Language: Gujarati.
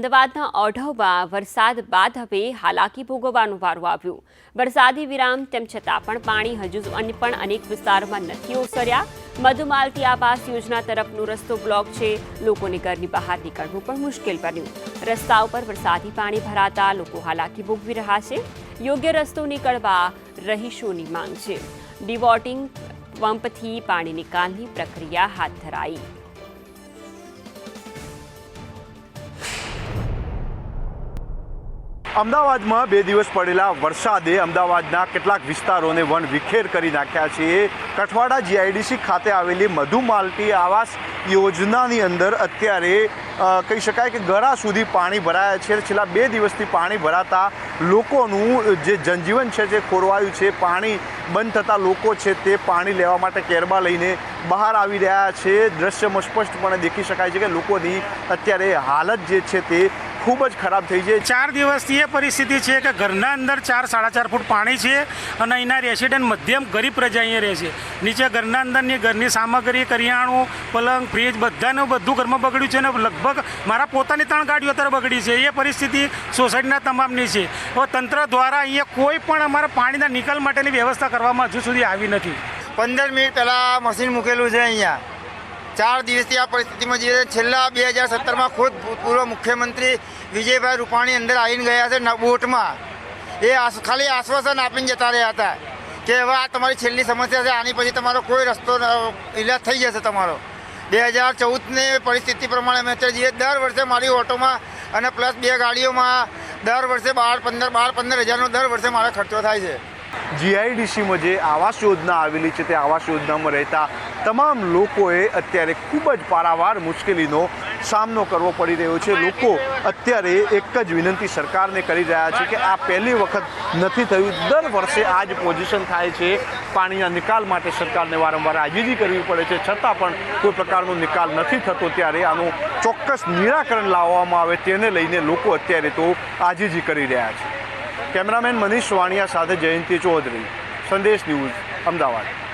અમદાવાદના ઓઢવમાં વરસાદ બાદ હવે હાલાકી ભોગવવાનો વારો આવ્યો. વરસાદી વિરામ, તેમ છતાં પણ પાણી હજુ અન્ય પણ અનેક વિસ્તારોમાં નથી ઓસર્યા. મધુમાલતી આવાસ યોજના તરફનો રસ્તો બ્લોક છે. લોકોને ઘરની બહાર નીકળવું પણ મુશ્કેલ બન્યું. રસ્તા ઉપર વરસાદી પાણી ભરાતા લોકો હાલાકી ભોગવી રહ્યા છે. યોગ્ય રસ્તો નીકળવા રહીશોની માંગ છે. ડિવોટિંગ પંપથી પાણી નિકાલની પ્રક્રિયા હાથ ધરાઈ. અમદાવાદમાં બે દિવસ પડેલા વરસાદે અમદાવાદના કેટલાક વિસ્તારોને વન વિખેર કરી નાખ્યા છે. કઠવાડા જીઆઈડીસી ખાતે આવેલી મધુમાલતી આવાસ યોજનાની અંદર અત્યારે કહી શકાય કે ગળા સુધી પાણી ભરાયા છે. છેલ્લા બે દિવસથી પાણી ભરાતા લોકોનું જે જનજીવન છે, જે ખોરવાયું છે, પાણી બંધ થતાં લોકો છે તે પાણી લેવા માટે કેરબા લઈને બહાર આવી રહ્યા છે. દ્રશ્યમાં સ્પષ્ટપણે દેખી શકાય છે કે લોકોની અત્યારે હાલત જે છે તે ખૂબ જ ખરાબ થઈ છે. ચાર દિવસથી એ પરિસ્થિતિ છે કે ઘરના અંદર ચાર સાડા ચાર ફૂટ પાણી છે અને અહીંના રેસિડન્ટ મધ્યમ ગરીબ પ્રજા અહીંયા રહે છે. નીચે ઘરના અંદરની ઘરની સામગ્રી કરિયાણું પલંગ ફ્રીજ બધાનું બધું ઘરમાં બગડ્યું છે અને લગભગ મારા પોતાની ત્રણ ગાડીઓ અત્યારે બગડી છે. એ પરિસ્થિતિ સોસાયટીના તમામની છે. હવે તંત્ર દ્વારા અહીંયા કોઈ પણ અમારા પાણીના નિકાલ માટેની વ્યવસ્થા કરવામાં હજુ સુધી આવી નથી. પંદર મિનિટ પહેલાં મશીન મૂકેલું છે અહીંયા. ચાર દિવસથી આ પરિસ્થિતિમાં જઈએ છેલ્લા બે હજાર સત્તરમાં ખુદ ભૂતપૂર્વ મુખ્યમંત્રી વિજયભાઈ રૂપાણી અંદર આવીને ગયા છે બોટમાં. એ ખાલી આશ્વાસન આપીને જતા રહ્યા હતા કે હવે આ તમારી છેલ્લી સમસ્યા છે, આની પછી તમારો કોઈ રસ્તો ઇલાજ થઈ જશે તમારો. બે હજાર ચૌદની પરિસ્થિતિ પ્રમાણે અમે અત્યારે જઈએ દર વર્ષે મારી ઓટોમાં અને પ્લસ બે ગાડીઓમાં દર વર્ષે બાર પંદર બાર પંદર હજારનો દર વર્ષે મારો ખર્ચો થાય છે. જીઆઈડીસીમાં જે આવાસ યોજના આવેલી છે તે આવાસ યોજનામાં રહેતા તમામ લોકોએ અત્યારે ખૂબ જ પારાવાર મુશ્કેલીનો સામનો કરવો પડી રહ્યો છે. લોકો અત્યારે એક જ વિનંતી સરકારને કરી રહ્યા છે કે આ પહેલી વખત નથી થયું. દર વર્ષે આ જ પોઝિશન થાય છે. પાણીના નિકાલ માટે સરકારને વારંવાર આજીજી કરવી પડે છે. છતાં પણ કોઈ પ્રકારનો નિકાલ નથી થતો ત્યારે આનું ચોક્કસ નિરાકરણ લાવવામાં આવે તેને લઈને લોકો અત્યારે તો આજીજી કરી રહ્યા છે. કેમેરામેન મનીષ વાણિયા સાથે જયંતિ ચૌધરી સંદેશ ન્યૂઝ અમદાવાદ.